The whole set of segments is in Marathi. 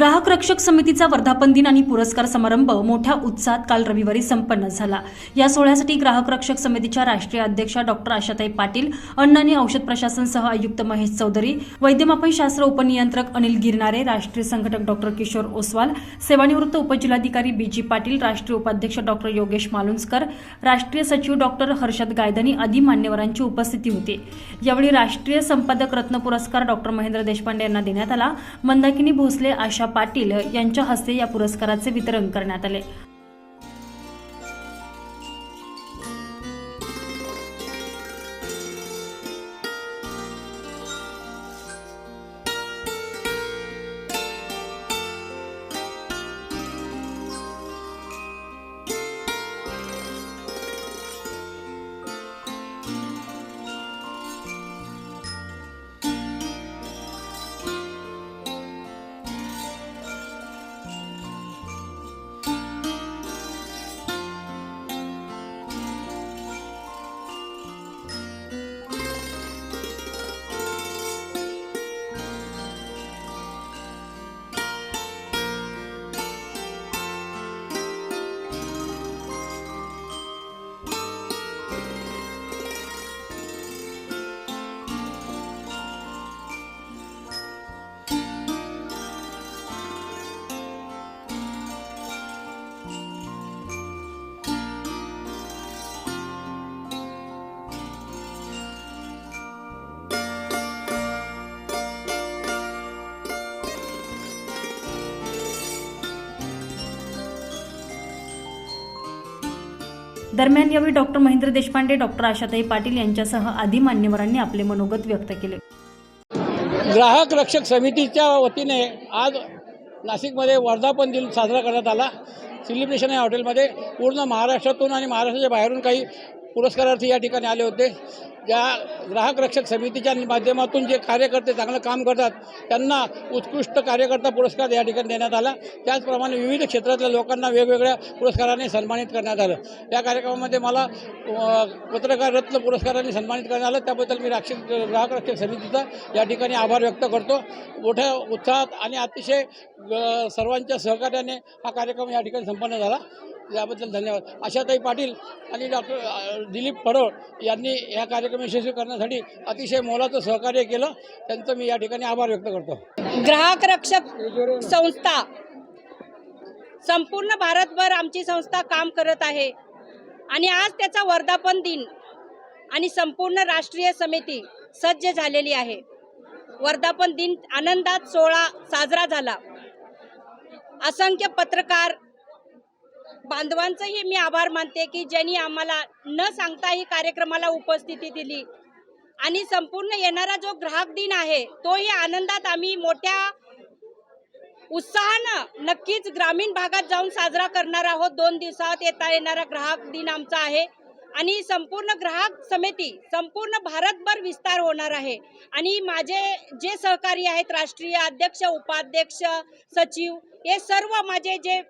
ग्राहक रक्षक समितीचा वर्धापन दिन आणि पुरस्कार समारंभ मोठ्या उत्साहात काल रविवारी संपन्न झाला. या सोहळ्यासाठी ग्राहक रक्षक समितीच्या राष्ट्रीय अध्यक्षा डॉक्टर आशाताई पाटील अन्न आणि औषध प्रशासन सह आयुक्त महेश चौधरी वैद्यमापन शास्त्र उपनियंत्रक अनिल गिरणारे राष्ट्रीय संघटक डॉक्टर किशोर ओसवाल सेवानिवृत्त उपजिल्हाधिकारी बी जी पाटील राष्ट्रीय उपाध्यक्ष डॉक्टर योगेश मालुंजकर राष्ट्रीय सचिव डॉक्टर हर्षद गायधनी आदी मान्यवरांची उपस्थिती होती. यावेळी राष्ट्रीय संपादक रत्न पुरस्कार डॉक्टर महेंद्र देशपांडे यांना देण्यात आला. मंदाकिनी भोसले आशा पाटील यांच्या हस्ते या पुरस्काराचे वितरण करण्यात आले. दरम्यान यावेळी डॉक्टर महेंद्र देशपांडे डॉक्टर आशाताई पाटील यांच्यासह आदी मान्यवरांनी आपले मनोगत व्यक्त केले. ग्राहक रक्षक समितीच्या वतीने आज नाशिकमध्ये वर्धापन दिन साजरा करण्यात आला. सेलिब्रेशन या हॉटेलमध्ये पूर्ण महाराष्ट्रातून आणि महाराष्ट्राच्या बाहेरून काही पुरस्कारार्थी या ठिकाणी आले होते. ज्या ग्राहक रक्षक समितीच्या माध्यमातून जे कार्यकर्ते चांगलं काम करतात त्यांना उत्कृष्ट कार्यकर्ता पुरस्कार या ठिकाणी देण्यात आला. त्याचप्रमाणे विविध क्षेत्रातल्या लोकांना वेगवेगळ्या पुरस्काराने सन्मानित करण्यात आलं. या कार्यक्रमामध्ये मला पत्रकार रत्न पुरस्काराने सन्मानित करण्यात आलं. त्याबद्दल मी राक्षक ग्राहक रक्षक समितीचा या ठिकाणी आभार व्यक्त करतो. मोठ्या उत्साहात आणि अतिशय सर्वांच्या सहकार्याने हा कार्यक्रम या ठिकाणी संपन्न झाला. याबद्दल धन्यवाद. आशाताई पाटील आणि डॉक्टर दिलीप पडोळ यांनी या कार्यक्रम यशस्वी करण्यासाठी अतिशय मोलाचं सहकार्य केलं. त्यांचं मी या ठिकाणी आभार व्यक्त करतो. ग्राहक रक्षक संस्था. संपूर्ण भारतभर आमची संस्था काम करत आहे. आणि आज त्याचा वर्धापन दिन आणि संपूर्ण राष्ट्रीय समिती सज्ज झालेली आहे. वर्धापन दिन आनंदात सोहळा साजरा झाला. असंख्य पत्रकार बांधवांचंही मी आभार मानते की ज्यांनी आम्हाला न सांगता ही कार्यक्रमाला उपस्थिती दिली. आणि संपूर्ण येणारा जो ग्राहक दिन आहे तोही आनंदात आम्ही मोठ्या उत्साहानं नक्कीच ग्रामीण भागात जाऊन साजरा करणार आहोत. दोन दिवसात येता येणारा ग्राहक दिन आमचा आहे. आणि संपूर्ण ग्राहक समिती संपूर्ण भारतभर विस्तार होणार आहे. आणि माझे जे सहकारी आहेत राष्ट्रीय अध्यक्ष उपाध्यक्ष सचिव हे सर्व माझे जे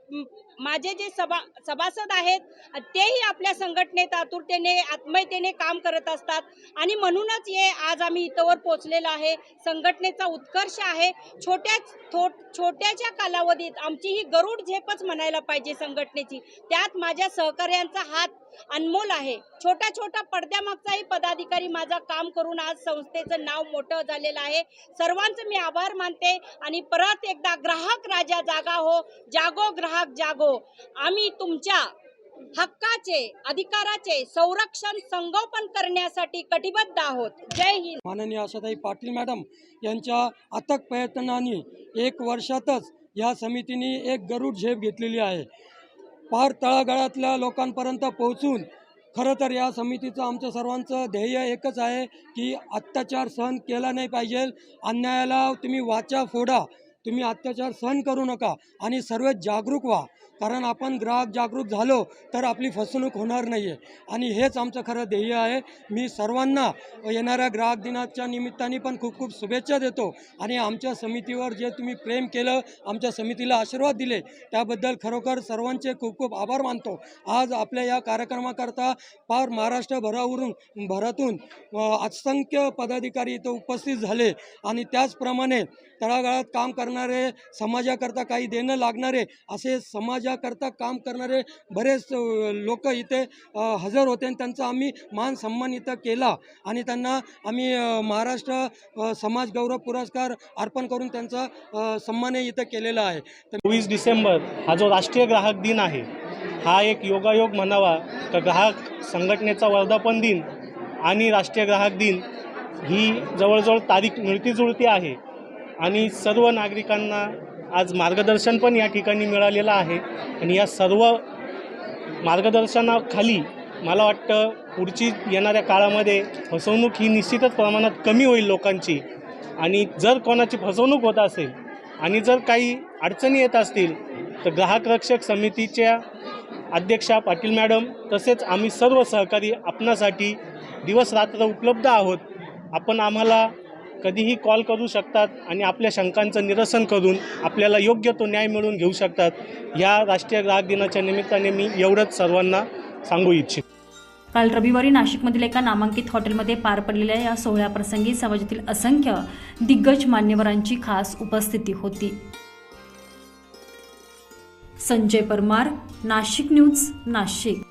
माझे जे सभा सभासद आहेत तेही आपल्या संघटनेत आतुरतेने आत्मीयतेने काम करत असतात. आणि म्हणूनच हे आज आम्ही इथंवर पोचलेलो आहे. संघटनेचा उत्कर्ष आहे. छोट्या थो छोट्याच्या कालावधीत आमची ही गरुड झेपच म्हणायला पाहिजे संघटनेची. त्यात माझ्या सहकार्यांचा हात अनमोल आहे. छोट्या छोट्या पडद्यामागचाही पदाधिकारी माझा काम करून आज संस्थेचं नाव मोठं झालेलं आहे. सर्वांचं मी आभार मानते आणि परत एकदा ग्राहक राजा जागा हो. जागो ग्राहक जागो. आम्ही तुमच्या हक्काचे अधिकाराचे संरक्षण संगोपन करण्यासाठी कटिबद्ध आहोत. जय हिंद. माननीय आशाताई पाटील मॅडम यांच्या अथक प्रयत्नांनी एक वर्षातच या समितीने एक गरुड झेप घेतलेली आहे. पार तळागाळातल्या लोकांपर्यंत पोहोचून खरं तर या समितीचं आमचं सर्वांचं ध्येय एकच आहे की अत्याचार सहन केला नाही पाहिजे. अन्यायाला तुम्ही वाचा फोडा. तुम्ही अत्याचार सहन करू नका आणि सर्व जागरूक व्हा. कारण आपण ग्राहक जागरूक झालो तर आपली फसवणूक होणार नाही आहे आणि हेच आमचं खरं ध्येय आहे. मी सर्वांना येणाऱ्या ग्राहक दिनाच्या निमित्ताने पण खूप खूप शुभेच्छा देतो. आणि आमच्या समितीवर जे तुम्ही प्रेम केलं आमच्या समितीला आशीर्वाद दिले त्याबद्दल खरोखर सर्वांचे खूप खूप आभार मानतो. आज आपल्या या कार्यक्रमाकरता फार महाराष्ट्रभरावरून भरातून असंख्य पदाधिकारी इथं उपस्थित झाले. आणि त्याचप्रमाणे तळागाळात काम करणारे समाजाकरता काही देणं लागणारे असे समाजाकरता काम करणारे बरेच लोक इथे हजर होते आणि त्यांचा आम्ही मान सन्मान इथं केला. आणि त्यांना आम्ही महाराष्ट्र समाज गौरव पुरस्कार अर्पण करून त्यांचा सन्मानही इथं केलेला आहे. तर चोवीस डिसेंबर हा जो राष्ट्रीय ग्राहक दिन आहे हा एक योगायोग म्हणावा तर ग्राहक संघटनेचा वर्धापन दिन आणि राष्ट्रीय ग्राहक दिन ही जवळजवळ तारीख मिळती जुळती आहे. आणि सर्व नागरिकांना आज मार्गदर्शन पण या ठिकाणी मिळालेलं आहे. आणि या सर्व मार्गदर्शनाखाली मला वाटतं पुढची येणाऱ्या काळामध्ये फसवणूक ही निश्चितच प्रमाणात कमी होईल लोकांची. आणि जर कोणाची फसवणूक होत असेल आणि जर काही अडचणी येत असतील तर ग्राहक रक्षक समितीच्या अध्यक्षा पाटील मॅडम तसेच आम्ही सर्व सहकारी आपणासाठी दिवस रात्र उपलब्ध आहोत. आपण आम्हाला कधीही कॉल करू शकतात आणि आपल्या शंकांचं निरसन करून आपल्याला योग्य तो न्याय मिळवून घेऊ शकतात. या राष्ट्रीय ग्राहक दिनाच्या निमित्ताने मी एवढंच सर्वांना सांगू इच्छितो. काल रविवारी नाशिकमधील एका नामांकित हॉटेलमध्ये पार पडलेल्या या सोहळ्याप्रसंगी समाजातील असंख्य दिग्गज मान्यवरांची खास उपस्थिती होती. संजय परमार नाशिक न्यूज नाशिक.